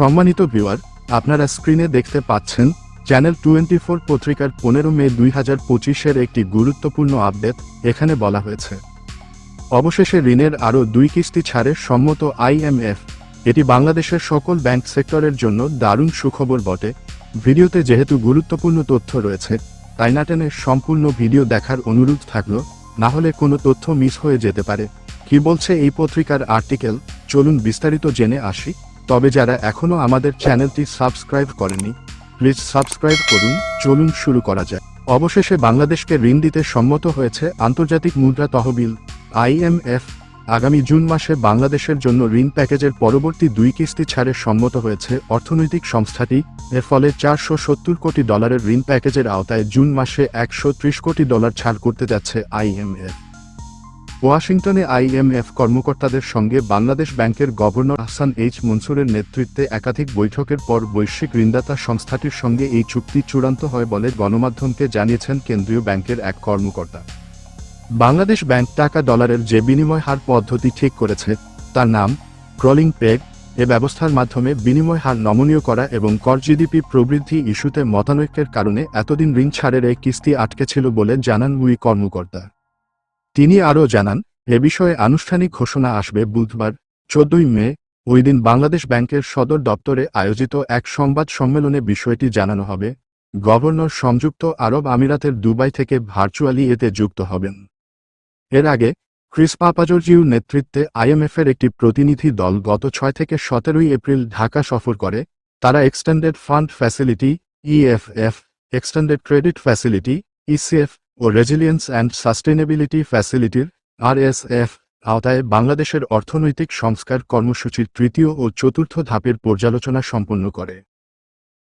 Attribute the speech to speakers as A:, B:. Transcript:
A: সম্মানিত ভিউয়ার, আপনারা স্ক্রিনে দেখতে পাচ্ছেন চ্যানেল টোয়েন্টি ফোর পত্রিকার পনেরো মে দুই হাজার পঁচিশের একটি গুরুত্বপূর্ণ আপডেট, এখানে বলা হয়েছে। অবশেষে ঋণের আরও দুই কিস্তি ছাড়ে সম্মত আইএমএফ এটি বাংলাদেশের সকল ব্যাংক সেক্টরের জন্য দারুণ সুখবর বটে। ভিডিওতে যেহেতু গুরুত্বপূর্ণ তথ্য রয়েছে, তাই না টেনে সম্পূর্ণ ভিডিও দেখার অনুরোধ থাকল, না হলে কোনো তথ্য মিস হয়ে যেতে পারে। কি বলছে এই পত্রিকার আর্টিকেল? চলুন বিস্তারিত জেনে আসি। তবে যারা এখনও আমাদের চ্যানেলটি সাবস্ক্রাইব করেনি প্লিজ সাবস্ক্রাইব করুন, চলুন শুরু করা যায় অবশেষে বাংলাদেশকে ঋণ দিতে সম্মত হয়েছে আন্তর্জাতিক মুদ্রা তহবিল আইএমএফ আগামী জুন মাসে বাংলাদেশের জন্য ঋণ প্যাকেজের পরবর্তী দুই কিস্তি ছাড়ে সম্মত হয়েছে অর্থনৈতিক সংস্থাটি। এর ফলে চারশো সত্তর কোটি ডলারের ঋণ প্যাকেজের আওতায় জুন মাসে একশো ত্রিশ কোটি ডলার ছাড় করতে যাচ্ছে আইএমএফ ওয়াশিংটনে আইএমএফ কর্মকর্তাদের সঙ্গে বাংলাদেশ ব্যাংকের গভর্নর হাসান এইচ মনসুরের নেতৃত্বে একাধিক বৈঠকের পর বৈশ্বিক ঋণদাতা সংস্থাটির সঙ্গে এই চুক্তি চূড়ান্ত হয় বলে গণমাধ্যমকে জানিয়েছেন কেন্দ্রীয় ব্যাংকের এক কর্মকর্তা। বাংলাদেশ ব্যাংক টাকা ডলারের যে বিনিময় হার পদ্ধতি ঠিক করেছে, তার নাম ক্রলিং পেগ। এ ব্যবস্থার মাধ্যমে বিনিময় হার নমনীয় করা এবং কর জিডিপি প্রবৃদ্ধি ইস্যুতে মতানৈক্যের কারণে এতদিন ঋণ ছাড়ের এই কিস্তি আটকে ছিল বলে জানান উই কর্মকর্তা। তিনি আরও জানান, এ বিষয়ে আনুষ্ঠানিক ঘোষণা আসবে বুধবার, চোদ্দই মে, ওই দিন বাংলাদেশ ব্যাংকের সদর দপ্তরে আয়োজিত এক সংবাদ সম্মেলনে বিষয়টি জানানো হবে। গভর্নর সংযুক্ত আরব আমিরাতের দুবাই থেকে ভার্চুয়ালি এতে যুক্ত হবেন। এর আগে, ক্রিস পাপাজর্জিউ নেতৃত্বে আইএমএফের একটি প্রতিনিধি দল গত ছয় থেকে সতেরোই এপ্রিল ঢাকা সফর করে। তারা extended fund facility EFF extended credit facility ECF O resilience and sustainability ফ্যাসিলিটির আরএসএফ আওতায় বাংলাদেশের অর্থনৈতিক সংস্কার কর্মসূচির তৃতীয় ও চতুর্থ ধাপের পর্যালোচনা সম্পন্ন করে।